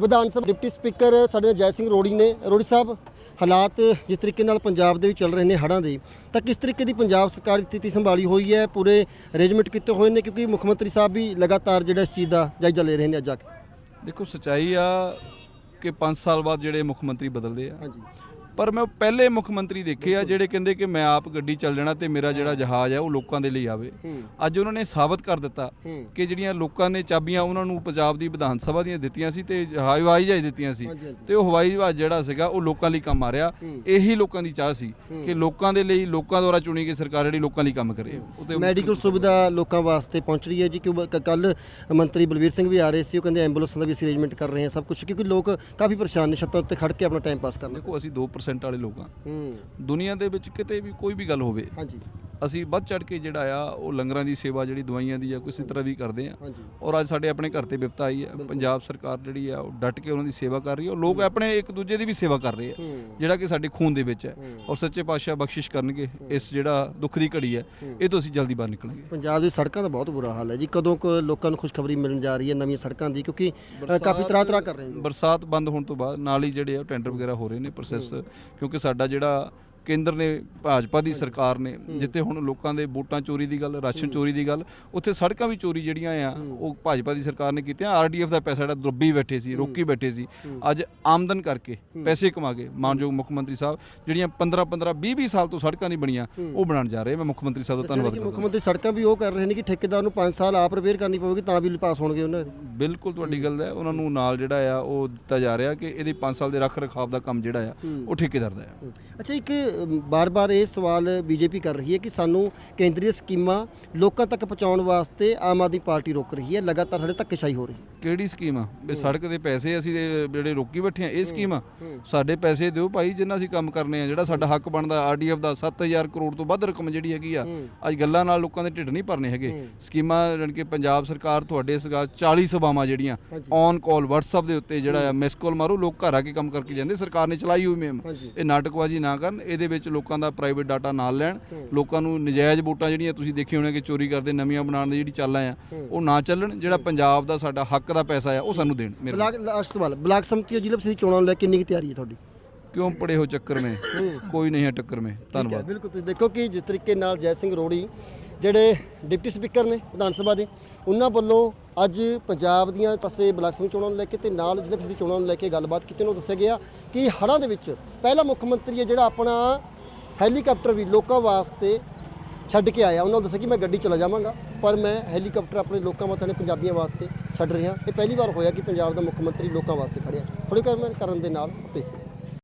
Vidhan Sabha deputy speaker ਸਾਡੇ ਜੈ ਸਿੰਘ ਰੋੜੀ ਨੇ। ਰੋੜੀ ਸਾਹਿਬ ਹਾਲਾਤ ਜਿਸ ਤਰੀਕੇ ਨਾਲ ਪੰਜਾਬ ਦੇ ਵਿੱਚ ਚੱਲ ਰਹੇ ਨੇ ਹੜ੍ਹਾਂ ਦੇ ਤਾਂ ਕਿਸ ਤਰੀਕੇ ਦੀ ਪੰਜਾਬ ਸਰਕਾਰ ਦੀ ਸਥਿਤੀ ਸੰਭਾਲੀ ਹੋਈ ਹੈ? ਪੂਰੇ ਅਰੇਂਜਮੈਂਟ ਕੀਤੇ ਹੋਏ ਨੇ ਕਿਉਂਕਿ ਮੁੱਖ ਮੰਤਰੀ ਸਾਹਿਬ ਵੀ ਲਗਾਤਾਰ ਜਿਹੜਾ ਇਸ ਚੀਜ਼ ਦਾ ਜਾਇਜ਼ਾ ਲੈ ਰਹੇ ਨੇ ਅੱਜ ਆ ਕੇ। ਦੇਖੋ ਸਚਾਈ ਆ ਕਿ 5 ਸਾਲ ਬਾਅਦ ਜਿਹੜੇ ਮੁੱਖ ਮੰਤਰੀ ਬਦਲਦੇ ਆ। ਹਾਂਜੀ। ਪਰ ਮੈਂ ਪਹਿਲੇ ਮੁੱਖ ਮੰਤਰੀ ਦੇਖੇ ਆ ਜਿਹੜੇ ਕਹਿੰਦੇ ਕਿ ਮੈਂ ਆਪ ਗੱਡੀ ਚੱਲ ਜਾਣਾ ਤੇ ਮੇਰਾ ਜਿਹੜਾ ਜਹਾਜ਼ ਆ ਉਹ ਲੋਕਾਂ ਦੇ ਲਈ ਆਵੇ। ਅੱਜ ਉਹਨਾਂ ਨੇ ਸਾਬਤ ਕਰ ਦਿੱਤਾ ਕਿ ਜਿਹੜੀਆਂ ਲੋਕਾਂ ਨੇ ਚਾਬੀਆਂ ਉਹਨਾਂ ਨੂੰ ਪੰਜਾਬ ਦੀ ਵਿਧਾਨ ਸਭਾ ਦੀਆਂ ਦਿੱਤੀਆਂ ਸੀ ਤੇ ਹਵਾਈ ਜਹਾਜ਼ ਦਿੱਤੀਆਂ ਸੀ। ਤੇ ਉਹ ਹਵਾਈ ਜਹਾਜ਼ ਜਿਹੜਾ ਸੀਗਾ ਉਹ ਲੋਕਾਂ ਲਈ ਕੰਮ ਆ ਰਿਹਾ। ਇਹੀ ਲੋਕਾਂ ਦੀ ਚਾਹ ਸੀ ਕਿ ਲੋਕਾਂ ਦੇ ਲਈ ਲੋਕਾਂ ਦੁਆਰਾ ਚੁਣੀ ਗਈ ਸਰਕਾਰ ਜਿਹੜੀ ਲੋਕਾਂ ਲਈ ਕੰਮ ਕਰੇ। ਉਹ ਤੇ ਮੈਡੀਕਲ ਸੁਵਿਧਾ ਲੋਕਾਂ ਵਾਸਤੇ ਪਹੁੰਚ ਰਹੀ ਹੈ ਜੀ ਕਿਉਂ ਕੱਲ ਮੰਤਰੀ ਬਲਵੀਰ ਸਿੰਘ ਵੀ ਆ ਰਹੇ ਸੀ ਉਹ ਕਹਿੰਦੇ ਐਂਬੂਲੈਂਸ ਦਾ ਵੀ ਅਸੀਂ ਅਰੇਂਜਮੈਂਟ ਕਰ ਰਹੇ ਹਾਂ ਸਭ ਕੁਝ ਕਿਉਂਕਿ ਲੋਕ ਕਾਫੀ ਪਰੇਸ਼ਾਨ ਨੇ ਛੱਤਾਂ ਉੱਤੇ ਖੜ ਕੇ ਆਪਣਾ ਟਾਈਮ ਪਾਸ ਕਰਨਾ। ਦੇਖੋ ਅਸੀਂ 2% ਵਾਲੇ ਲੋਕ। ਆ ਹੂੰ। ਦੁਨੀਆ ਦੇ ਵਿੱਚ ਕਿਤੇ ਵੀ ਕੋਈ ਵੀ ਗੱਲ ਹੋਵੇ ਹਾਂਜੀ। ਅਸੀਂ ਵੱਧ ਚੜ ਕੇ ਜਿਹੜਾ ਆ ਉਹ ਲੰਗਰਾਂ ਦੀ ਸੇਵਾ ਜਿਹੜੀ ਦਵਾਈਆਂ ਦੀ ਜਾਂ ਕਿਸੇ ਤਰ੍ਹਾਂ ਵੀ ਕਰਦੇ ਆ। ਔਰ ਅੱਜ ਸਾਡੇ ਆਪਣੇ ਘਰ ਤੇ ਵਿਪਤਾ ਆਈ ਹੈ ਪੰਜਾਬ ਸਰਕਾਰ ਜਿਹੜੀ ਆ ਉਹ ਡਟ ਕੇ ਉਹਨਾਂ ਦੀ ਸੇਵਾ ਕਰ ਰਹੀ ਹੈ ਔਰ ਲੋਕ ਆਪਣੇ ਇੱਕ ਦੂਜੇ ਦੀ ਵੀ ਸੇਵਾ ਕਰ ਰਹੇ ਆ ਜਿਹੜਾ ਕਿ ਸਾਡੇ ਖੂਨ ਦੇ ਵਿੱਚ ਹੈ। ਔਰ ਸੱਚੇ ਪਾਤਸ਼ਾਹ ਬਖਸ਼ਿਸ਼ ਕਰਨਗੇ ਇਸ ਜਿਹੜਾ ਦੁੱਖ ਦੀ ਘੜੀ ਹੈ ਇਹ ਤੋਂ ਅਸੀਂ ਜਲਦੀ ਬਾਹਰ ਨਿਕਲਾਂਗੇ। ਪੰਜਾਬ ਦੀ ਸੜਕਾਂ ਦਾ ਬਹੁਤ ਬੁਰਾ ਹਾਲ ਹੈ ਜੀ। ਕਦੋਂ ਕੁ ਲੋਕਾਂ ਨੂੰ ਖੁਸ਼ਖਬਰੀ ਮਿਲਣ ਜਾ ਰਹੀ ਹੈ ਨਵੀਆਂ ਸੜਕਾਂ ਦੀ? ਕਿਉਂਕਿ ਕਾਫੀ ਤਰ੍ਹਾਂ ਤਰ੍ਹਾਂ ਕਰ ਰਹੇ ਨੇ ਬਰਸਾਤ ਬੰਦ ਹੋਣ ਤੋਂ ਬਾਅਦ ਨਾਲ ਹੀ ਜਿਹੜੇ ਆ ਟੈਂਡਰ ਵਗੈਰਾ ਹੋ ਰਹੇ ਨੇ ਪ੍ਰੋਸੈਸ ਕਿਉਂਕਿ ਸਾਡਾ ਜਿਹੜਾ ਕੇਂਦਰ ਨੇ ਭਾਜਪਾ ਦੀ ਸਰਕਾਰ ਨੇ ਜਿੱਥੇ ਹੁਣ ਲੋਕਾਂ ਦੇ ਵੋਟਾਂ ਚੋਰੀ ਦੀ ਗੱਲ ਰਾਸ਼ਨ ਚੋਰੀ ਦੀ ਗੱਲ ਉੱਥੇ ਸੜਕਾਂ ਵੀ ਚੋਰੀ ਜਿਹੜੀਆਂ ਆ ਉਹ ਭਾਜਪਾ ਦੀ ਸਰਕਾਰ ਨੇ ਕੀਤੀਆਂ। ਆਰਡੀਐਫ ਦਾ ਪੈਸਾ ਜਿਹੜਾ ਦੁੱਬੀ ਬੈਠੇ ਸੀ ਰੋਕੀ ਬੈਠੇ ਸੀ। ਅੱਜ ਆਮਦਨ ਕਰਕੇ ਪੈਸੇ ਕਮਾ ਕੇ ਮਾਨਯੋਗ ਮੁੱਖ ਮੰਤਰੀ ਸਾਹਿਬ ਜਿਹੜੀਆਂ 15 15 20 20 ਸਾਲ ਤੋਂ ਸੜਕਾਂ ਨਹੀਂ ਬਣੀਆਂ ਉਹ ਬਣਾਉਣ ਜਾ ਰਹੇ। ਮੈਂ ਮੁੱਖ ਮੰਤਰੀ ਸਾਹਿਬ ਦਾ ਧੰਨਵਾਦ ਧੰਨਵਾਦ ਮੁੱਖ ਕਰਦਾ ਮੰਤਰੀ ਸੜਕਾਂ ਵੀ ਉਹ ਕਰ ਰਹੇ ਨੇ ਕਿ ਠੇਕੇਦਾਰ ਨੂੰ 5 ਸਾਲ ਆਪ ਰਿਪੇਅਰ ਕਰਨੀ ਪਵੇਗੀ ਤਾਂ ਵੀ ਪਾਸ ਹੋਣਗੇ ਉਹਨਾਂ ਦੇ। ਬਿਲਕੁਲ ਤੁਹਾਡੀ ਗੱਲ ਹੈ ਉਹਨਾਂ ਨੂੰ ਨਾਲ ਜਿਹੜਾ ਆ ਉਹ ਦਿੱਤਾ ਜਾ ਰਿਹਾ ਕਿ ਇਹਦੇ 5 ਸਾਲ ਦੇ ਰੱਖ ਰਖਾਵ ਦਾ ਕੰਮ ਜਿਹੜਾ ਆ ਉਹ ਠੇਕੇਦਾਰ ਦਾ ਆ। ਅੱਛਾ ਇੱਕ ਬਾਰ-ਬਾਰ ਇਹ ਸਵਾਲ ਬੀਜੇਪੀ ਕਰ ਰਹੀ ਹੈ ਕਿ ਸਾਨੂੰ ਕੇਂਦਰੀ ਸਕੀਮਾਂ ਲੋਕਾਂ ਤੱਕ ਪਹੁੰਚਾਉਣ ਵਾਸਤੇ ਆਮ ਆਦਮੀ ਪਾਰਟੀ ਰੋਕ ਰਹੀ ਹੈ ਲਗਾਤਾਰ ਸਾਡੇ ਧੱਕੇਸ਼ਾਹੀ ਹੋ ਰਹੀ ਹੈ। ਕਿਹੜੀ ਸਕੀਮ ਆ? ਵੀ ਸੜਕ ਦੇ ਪੈਸੇ ਅਸੀਂ ਜਿਹੜੇ ਰੋਕੀ ਬੈਠੇ ਆ ਇਹ ਸਕੀਮ ਸਾਡੇ ਪੈਸੇ ਦਿਓ ਭਾਈ ਜਿੰਨਾ ਅਸੀਂ ਕੰਮ ਕਰਨੇ ਆ ਜਿਹੜਾ ਸਾਡਾ ਹੱਕ ਬਣਦਾ ਆਰਡੀਐਫ ਦਾ 7000 ਕਰੋੜ ਤੋਂ ਵੱਧ ਰਕਮ ਜਿਹੜੀ ਹੈਗੀ ਆ ਅੱਜ ਗੱਲਾਂ ਨਾਲ ਲੋਕਾਂ ਦੇ ਢਿੱਡ ਨਹੀਂ ਭਰਨੇ ਹੈਗੇ। ਸਕੀਮਾਂ ਜਾਣੀ ਕਿ ਪੰਜਾਬ ਸਰਕਾਰ ਤੁਹਾਡੇ ਸਰਕਾਰ 40 ਸਭਾਵਾਂ ਜਿਹੜੀਆਂ ਔਨ ਕਾਲ WhatsApp ਦੇ ਉੱਤੇ ਜਿਹੜਾ ਮਿਸ ਕਾਲ ਮਾਰੋ ਲੋਕ ਘਰ ਆ ਕੇ ਕੰਮ ਕਰਕੇ ਜਾਂਦੇ ਸਰਕਾਰ ਨੇ ਚਲਾਈ ਹੋਈ ਮੁਹਿੰਮ। ਇਹ ਨਾਟਕਬਾਜ਼ੀ ਨਾ ਕਰਨ ਇਹਦੇ ਵਿੱਚ ਲੋਕਾਂ ਦਾ ਪ੍ਰਾਈਵੇਟ ਡਾਟਾ ਨਾਲ ਲੈਣ ਲੋਕਾਂ ਨੂੰ ਨਜਾਇਜ਼ ਵੋਟਾਂ ਜਿਹੜੀਆਂ ਤੁਸੀਂ ਦੇਖੀ ਹੋਣੀਆਂ ਕਿ ਚੋਰੀ ਕਰਦੇ ਨਵੀਆਂ ਬਣਾਉਣ ਦੀ ਜਿਹੜੀ ਚਾਲਾਂ ਆ ਉਹ ਨਾ ਚੱਲਣ ਜਿਹੜਾ ਪੰਜਾਬ ਦਾ ਸਾਡਾ ਹੱਕ ਦਾ ਪੈਸਾ ਆ ਉਹ ਸਾਨੂੰ ਦੇਣ ਮੇਰੇ ਬਲਾਕ ਲਾਸਟ ਸਵਾਲ ਬਲਾਕ ਸਮਿਤੀ ਜ਼ਿਲ੍ਹਾ ਪ੍ਰੀਸ਼ਦ ਚੋਣਾਂ ਨੂੰ ਲੈ ਕੇ ਕਿੰਨੀ ਕੁ ਤਿਆਰੀ ਹੈ ਤੁਹਾਡੀ? ਕਿਉਂ ਪੜੇ ਹੋ ਚੱਕਰ ਮੇ? ਕੋਈ ਨਹੀਂ ਹੈ ਟੱਕਰ ਮੇ ਧੰਨਵਾਦ। ਬਿਲਕੁਲ ਤੁਸੀਂ ਦੇਖੋ ਕਿ ਜਿਸ ਤਰੀਕੇ ਨਾਲ ਜੈ ਸਿੰਘ ਰੋੜੀ ਜਿਹੜੇ ਡਿਪਟੀ ਸਪੀਕਰ ਨੇ ਵਿਧਾਨ ਸਭਾ ਦੇ ਉਹਨਾਂ ਵੱਲੋਂ ਅੱਜ ਪੰਜਾਬ ਦੀਆਂ ਪਾਸੇ ਬਲਾਕ ਸਮਿਤੀ ਚੋਣਾਂ ਨੂੰ ਲੈ ਕੇ ਤੇ ਨਾਲ ਜ਼ਿਲ੍ਹਾ ਪ੍ਰੀਸ਼ਦ ਚੋਣਾਂ ਨੂੰ ਲੈ ਕੇ ਗੱਲਬਾਤ ਕੀਤੀ, ਉਹਨਾਂ ਨੂੰ ਦੱਸਿਆ ਗਿਆ ਕਿ ਹੜ੍ਹਾਂ ਦੇ ਵਿੱਚ ਪਹਿਲਾ ਮੁੱਖ ਮੰਤਰੀ ਹੈ ਜਿਹੜਾ ਆਪਣਾ ਹੈਲੀਕਾਪਟਰ ਵੀ ਲੋਕਾਂ ਵਾਸਤੇ ਛੱਡ ਕੇ ਆਇਆ। ਉਹਨਾਂ ਨੂੰ ਦੱਸਿਆ ਕਿ ਮੈਂ ਗੱਡੀ ਚਲਾ ਜਾਵਾਂਗਾ, ਪਰ ਮੈਂ ਹੈਲੀਕਾਪਟਰ ਆਪਣੇ ਲੋਕਾਂ ਵਾਸਤੇ, ਆਪਣੇ ਪੰਜਾਬੀਆਂ ਵਾਸਤੇ ਛੱਡ ਰਿਹਾ। ਇਹ ਪਹਿਲੀ ਵਾਰ ਹੋਇਆ ਕਿ ਪੰਜਾਬ ਦਾ ਮੁੱਖ ਮੰਤਰੀ ਲੋਕਾਂ ਵਾਸਤੇ ਖੜਿਆ ਥੋੜੀ ਕਰਨ ਦੇ ਨਾਲ ਤੇ ਸੀ।